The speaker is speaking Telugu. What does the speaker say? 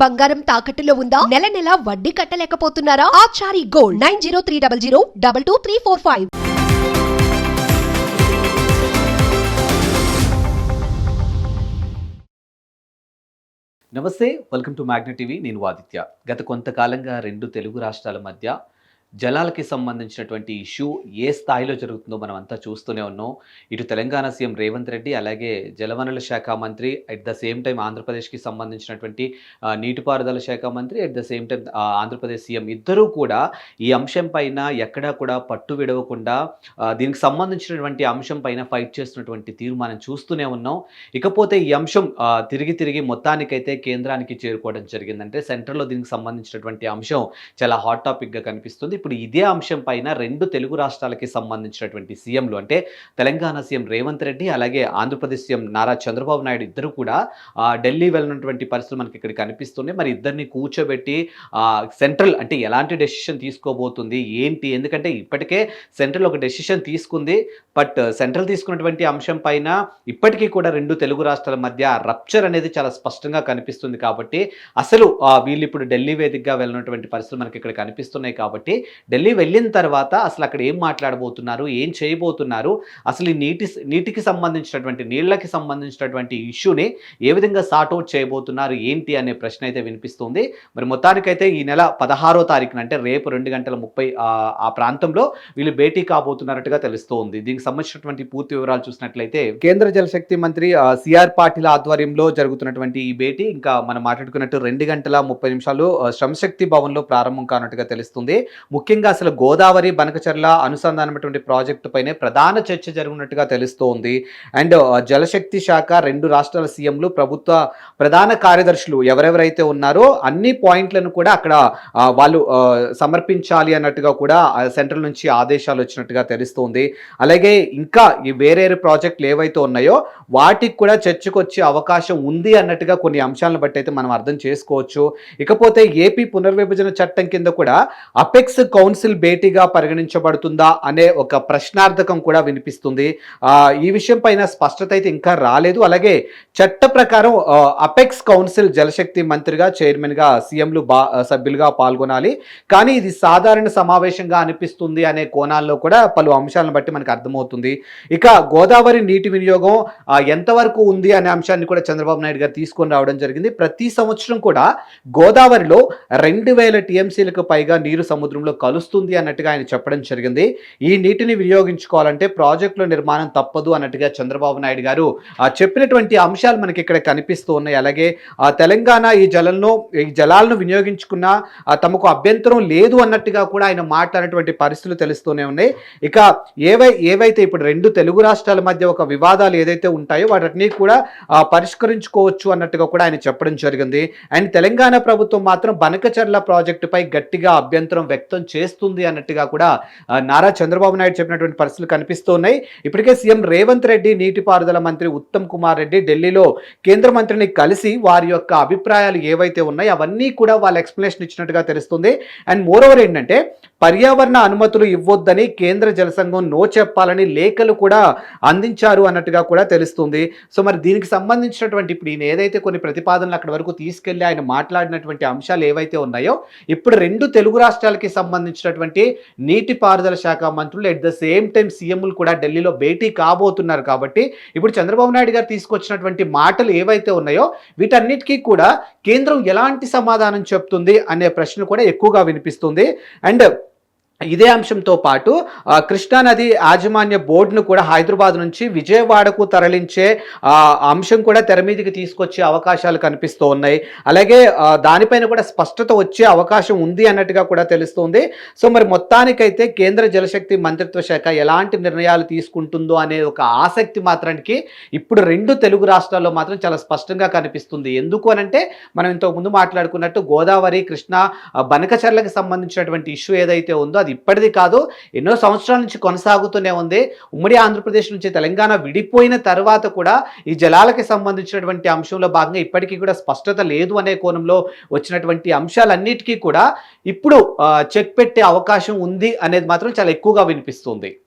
బంగారం తాకట్టులో ఉందా? నెల నెల వడ్డీ కట్టలేకపోతున్నారా? Achari gold nine zero three double zero double two three four five. నమస్తే వెల్కమ్ టు మ్యాగ్నెట్ టీవీ. నేను ఆదిత్య. గత కొంతకాలంగా రెండు తెలుగు రాష్ట్రాల మధ్య జలాలకి సంబంధించినటువంటి ఇష్యూ ఏ స్థాయిలో జరుగుతుందో మనం అంతా చూస్తూనే ఉన్నాం. ఇటు తెలంగాణ సీఎం రేవంత్ రెడ్డి అలాగే జలవనరుల శాఖ మంత్రి అట్ ద సేమ్ టైం ఆంధ్రప్రదేశ్కి సంబంధించినటువంటి నీటిపారుదల శాఖ మంత్రి at the same time Andhra Pradesh CM ఇద్దరూ కూడా ఈ అంశం పైన ఎక్కడా కూడా పట్టు విడవకుండా దీనికి సంబంధించినటువంటి అంశం పైన ఫైట్ చేస్తున్నటువంటి తీరు మనం చూస్తూనే ఉన్నాం. ఇకపోతే ఈ అంశం తిరిగి తిరిగి మొత్తానికైతే కేంద్రానికి చేరుకోవడం జరిగిందంటే సెంటర్లో సెంట్రల్లో దీనికి సంబంధించినటువంటి అంశం చాలా హాట్ టాపిక్గా కనిపిస్తుంది. ఇప్పుడు ఇదే అంశం పైన రెండు తెలుగు రాష్ట్రాలకి సంబంధించినటువంటి సీఎంలు అంటే తెలంగాణ సీఎం రేవంత్ రెడ్డి అలాగే ఆంధ్రప్రదేశ్ సీఎం నారా చంద్రబాబు నాయుడు ఇద్దరు కూడా ఢిల్లీ వెళ్ళినటువంటి పరిస్థితులు మనకి ఇక్కడ కనిపిస్తుంది మరి ఇద్దరిని కూర్చోబెట్టి సెంట్రల్ అంటే ఎలాంటి డెసిషన్ తీసుకోబోతుంది ఏంటి? ఎందుకంటే ఇప్పటికే సెంట్రల్ ఒక డెసిషన్ తీసుకుంది బట్ సెంట్రల్ తీసుకున్నటువంటి అంశం పైన ఇప్పటికీ కూడా రెండు తెలుగు రాష్ట్రాల మధ్య రప్చర్ అనేది చాలా స్పష్టంగా కనిపిస్తుంది కాబట్టి అసలు వీళ్ళు ఇప్పుడు ఢిల్లీ వేదికగా వెళ్ళినటువంటి పరిస్థితులు మనకి ఇక్కడ కనిపిస్తున్నాయి కాబట్టి ఢిల్లీ వెళ్ళిన తర్వాత అసలు అక్కడ ఏం మాట్లాడబోతున్నారు ఏం చేయబోతున్నారు అసలు ఈ నీటి నీటికి సంబంధించినటువంటి నీళ్ళకి సంబంధించినటువంటి ఇష్యూని ఏ విధంగా సార్ట్అవుట్ చేయబోతున్నారు ఏంటి అనే ప్రశ్న అయితే వినిపిస్తుంది. మరి మొత్తానికైతే ఈ నెల పదహారో తారీఖున అంటే రేపు రెండు గంటల ముప్పై ఆ- ప్రాంతంలో వీళ్ళు భేటీ కాబోతున్నట్టుగా తెలుస్తోంది. దీనికి సంబంధించినటువంటి పూర్తి వివరాలు చూసినట్లయితే కేంద్ర జలశక్తి మంత్రి సిఆర్ పాటిల్ ఆధ్వర్యంలో జరుగుతున్నటువంటి ఈ భేటీ ఇంకా మనం మాట్లాడుకున్నట్టు రెండు గంటల ముప్పై నిమిషాలు శ్రమశక్తి భవన్లో ప్రారంభం కానట్టుగా తెలుస్తుంది. ముఖ్యంగా అసలు గోదావరి బనకచర్ల అనుసంధానమైనటువంటి ప్రాజెక్టు పైనే ప్రధాన చర్చ జరిగినట్టుగా తెలుస్తోంది. అండ్ జలశక్తి శాఖ రెండు రాష్ట్రాల సీఎంలు ప్రభుత్వ ప్రధాన కార్యదర్శులు ఎవరెవరైతే ఉన్నారో అన్ని పాయింట్లను కూడా అక్కడ వాళ్ళు సమర్పించాలి అన్నట్టుగా కూడా సెంట్రల్ నుంచి ఆదేశాలు వచ్చినట్టుగా తెలుస్తోంది. అలాగే ఇంకా ఈ వేరే ప్రాజెక్టులు ఏవైతే ఉన్నాయో వాటికి కూడా చర్చకు వచ్చే అవకాశం ఉంది అన్నట్టుగా కొన్ని అంశాలను బట్టి అయితే మనం అర్థం చేసుకోవచ్చు. ఇకపోతే ఏపీ పునర్విభజన చట్టం కింద కూడా అపెక్స్ కౌన్సిల్ భేటీగా పరిగణించబడుతుందా అనే ఒక ప్రశ్నార్థకం కూడా వినిపిస్తుంది. ఈ విషయం పైన స్పష్టత అయితే ఇంకా రాలేదు. అలాగే చట్ట ప్రకారం అపెక్స్ కౌన్సిల్ జలశక్తి మంత్రిగా చైర్మన్గా సీఎంలు బా సభ్యులుగా పాల్గొనాలి. కానీ ఇది సాధారణ సమావేశంగా అనిపిస్తుంది అనే కోణాల్లో కూడా పలు అంశాలను బట్టి మనకు అర్థమవుతుంది. ఇక గోదావరి నీటి వినియోగం ఎంతవరకు ఉంది అనే అంశాన్ని కూడా చంద్రబాబు నాయుడు గారు తీసుకొని రావడం జరిగింది. ప్రతి సంవత్సరం కూడా గోదావరిలో రెండు వేల టీఎంసీలకు పైగా నీరు సముద్రంలో కలుస్తుంది అన్నట్టుగా ఆయన చెప్పడం జరిగింది. ఈ నీటిని వినియోగించుకోవాలంటే ప్రాజెక్టుల నిర్మాణం తప్పదు అన్నట్టుగా చంద్రబాబు నాయుడు గారు చెప్పినటువంటి అంశాలు మనకి ఇక్కడ కనిపిస్తూ ఉన్నాయి. అలాగే ఆ, తెలంగాణ ఈ జలంలో ఈ జలాలను వినియోగించుకున్న తమకు అభ్యంతరం లేదు అన్నట్టుగా కూడా ఆయన మాట్లాడినటువంటి పరిస్థితులు తెలుస్తూనే ఉన్నాయి. ఇక ఏవై ఏవైతే ఇప్పుడు రెండు తెలుగు రాష్ట్రాల మధ్య ఒక వివాదాలు ఏదైతే ఉంటాయో వాటిని కూడా పరిష్కరించుకోవచ్చు అన్నట్టుగా కూడా ఆయన చెప్పడం జరిగింది. అండ్ తెలంగాణ ప్రభుత్వం మాత్రం బనకచర్ల ప్రాజెక్టుపై గట్టిగా అభ్యంతరం వ్యక్తం చేస్తుంది అన్నట్టుగా కూడా నారా చంద్రబాబు నాయుడు చెప్పినటువంటి పరిస్థితులు కనిపిస్తున్నాయి. ఇప్పటికే సీఎం రేవంత్ రెడ్డి నీటిపారుదల మంత్రి ఉత్తమ్ కుమార్ రెడ్డి ఢిల్లీలో కేంద్ర మంత్రిని కలిసి వారి యొక్క అభిప్రాయాలు ఏవైతే ఉన్నాయో అవన్నీ కూడా వాళ్ళ ఎక్స్ప్లెనేషన్ ఇచ్చినట్టుగా తెలుస్తుంది. అండ్ మోరోవర్ ఏంటంటే పర్యావరణ అనుమతులు ఇవ్వొద్దని కేంద్ర జలసంఘం నో చెప్పాలని లేఖలు కూడా అందించారు అన్నట్టుగా కూడా తెలుస్తుంది. సో మరి దీనికి సంబంధించినటువంటి ఇప్పుడు ఈయన ఏదైతే కొన్ని ప్రతిపాదనలు అక్కడ వరకు తీసుకెళ్ళి ఆయన మాట్లాడినటువంటి అంశాలు ఏవైతే ఉన్నాయో ఇప్పుడు రెండు తెలుగు రాష్ట్రాలకి సంబంధించినటువంటి నీటిపారుదల శాఖ మంత్రులు ఎట్ ద సేమ్ టైం సీఎంలు కూడా ఢిల్లీలో భేటీ కాబోతున్నారు కాబట్టి ఇప్పుడు చంద్రబాబు నాయుడు గారు తీసుకొచ్చినటువంటి మాటలు ఏవైతే ఉన్నాయో వీటన్నిటికీ కూడా కేంద్రం ఎలాంటి సమాధానం చెప్తుంది అనే ప్రశ్న కూడా ఎక్కువగా వినిపిస్తుంది. అండ్ ఇదే అంశంతో పాటు కృష్ణానది యాజమాన్య బోర్డును కూడా హైదరాబాద్ నుంచి విజయవాడకు తరలించే అంశం కూడా తెర మీదకి తీసుకొచ్చే అవకాశాలు కనిపిస్తూ ఉన్నాయి. అలాగే దానిపైన కూడా స్పష్టత వచ్చే అవకాశం ఉంది అన్నట్టుగా కూడా తెలుస్తుంది. సో మరి మొత్తానికైతే కేంద్ర జలశక్తి మంత్రిత్వ శాఖ ఎలాంటి నిర్ణయాలు తీసుకుంటుందో అనే ఒక ఆసక్తి మాత్రానికి ఇప్పుడు రెండు తెలుగు రాష్ట్రాల్లో మాత్రం చాలా స్పష్టంగా కనిపిస్తుంది. ఎందుకు అనంటే మనం ఇంతకు ముందు మాట్లాడుకున్నట్టు గోదావరి కృష్ణ బనకచర్లకు సంబంధించినటువంటి ఇష్యూ ఏదైతే ఉందో అది ఇప్పటిది కాదు ఎన్నో సంవత్సరాల నుంచి కొనసాగుతూనే ఉంది. ఉమ్మడి ఆంధ్రప్రదేశ్ నుంచి తెలంగాణ విడిపోయిన తర్వాత కూడా ఈ జలాలకి సంబంధించినటువంటి అంశంలో భాగంగా ఇప్పటికీ కూడా స్పష్టత లేదు అనే కోణంలో వచ్చినటువంటి అంశాలన్నిటికీ కూడా ఇప్పుడు చెక్ పెట్టే అవకాశం ఉంది అనేది మాత్రం చాలా ఎక్కువగా వినిపిస్తుంది.